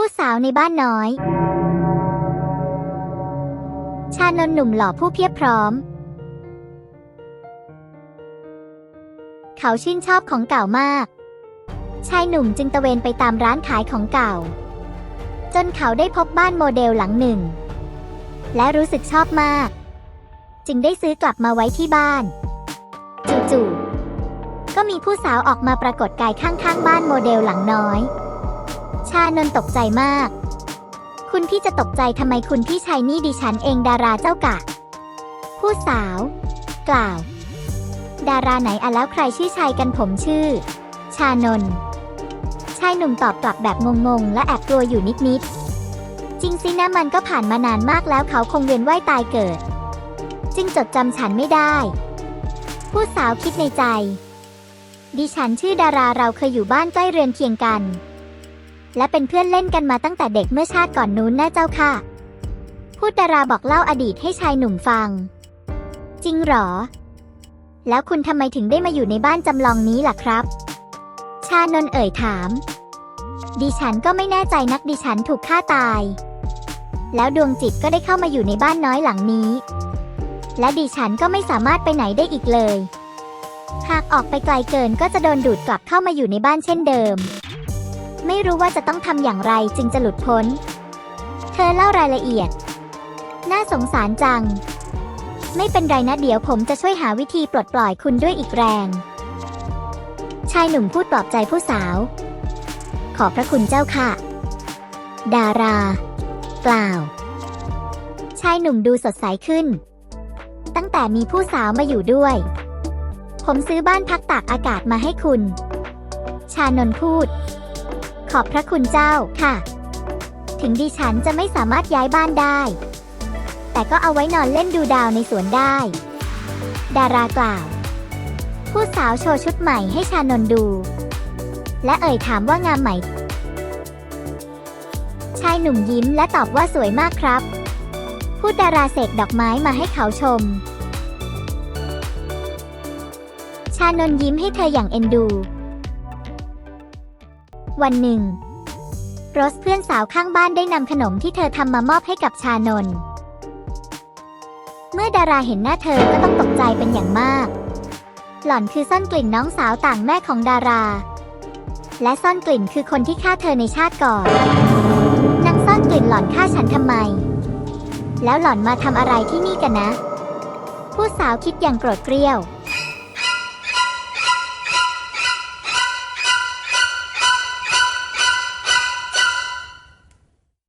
ผู้สาวในบ้านน้อย ชานนหนุ่มหล่อผู้เพียบพร้อม เขาชื่นชอบของเก่ามาก ชายหนุ่มจึงตะเวนไปตามร้านขายของเก่า จนเขาได้พบบ้านโมเดลหลังหนึ่ง และรู้สึกชอบมาก จึงได้ซื้อกลับมาไว้ที่บ้าน จู่ๆก็มีผู้สาวออกมาปรากฏกายข้างๆ บ้านโมเดลหลังน้อย ชานนตกใจมาก คุณพี่จะตกใจทำไมคุณพี่ชายนี่ดิฉันเองดาราเจ้ากะ ผู้สาว กล่าว ดาราไหนอะแล้วใครชื่อชายกันผมชื่อ ชานนชายหนุ่มตอบกลับแบบงงๆ และแอบกลัวอยู่นิดๆ จริงสินะมันก็ผ่านมานานมากแล้วเขาคงเวียนว่ายตายเกิด จึงจดจำฉันไม่ได้ ผู้สาวคิดในใจ ดิฉันชื่อดาราเราเคยอยู่บ้านใกล้เรือนเคียงกัน และเป็นเพื่อนเล่นกันมาตั้งแต่เด็กเมื่อชาติก่อนนู้นนะเจ้าค่ะ พูดดาราบอกเล่าอดีตให้ชายหนุ่มฟัง จริงหรอ แล้วคุณทำไมถึงได้มาอยู่ในบ้านจำลองนี้ล่ะครับ ชานนท์เอ่ยถาม ดิฉันก็ไม่แน่ใจนักดิฉันถูกฆ่าตาย แล้วดวงจิตก็ได้เข้ามาอยู่ในบ้านน้อยหลังนี้ และดิฉันก็ไม่สามารถไปไหนได้อีกเลย หากออกไปไกลเกินก็จะโดนดูดกลับเข้ามาอยู่ในบ้านเช่นเดิม ไม่รู้ว่าจะต้องทำอย่างไรจึงจะหลุดพ้น เธอเล่ารายละเอียด น่าสงสารจัง ไม่เป็นไรนะเดี๋ยวผมจะช่วยหาวิธีปลดปล่อยคุณด้วยอีกแรง ชายหนุ่มพูดปลอบใจผู้สาว ขอบพระคุณเจ้าค่ะ ดารากล่าวชายหนุ่มดูสดใสขึ้น ตั้งแต่มีผู้สาวมาอยู่ด้วย ผมซื้อบ้านพักตากอากาศมาให้คุณ ชานนพูด อบพระคุณเจ้าค่ะ ถึงดิฉันจะไม่สามารถย้ายบ้านได้ แต่ก็เอาไว้นอนเล่นดูดาวในสวนได้ ดารากล่าว ผู้สาวโชว์ชุดใหม่ให้ชานนดู และเอ่ยถามว่างามไหม ชายหนุ่มยิ้มและตอบว่าสวยมากครับพูดดาราเสกดอกไม้มาให้เขาชม ชานนยิ้มให้เธออย่างเอ็นดู วันหนึ่ง โรสเพื่อนสาวข้างบ้านได้นำขนมที่เธอทำมามอบให้กับชานนท์เมื่อดาราเห็นหน้าเธอก็ต้องตกใจเป็นอย่างมาก หล่อนคือซ่อนกลิ่นน้องสาวต่างแม่ของดารา และซ่อนกลิ่นคือคนที่ฆ่าเธอในชาติก่อนนางซ่อนกลิ่นหล่อนฆ่าฉันทำไม แล้วหล่อนมาทำอะไรที่นี่กันนะ ผู้สาวคิดอย่างโกรธเกรี้ยว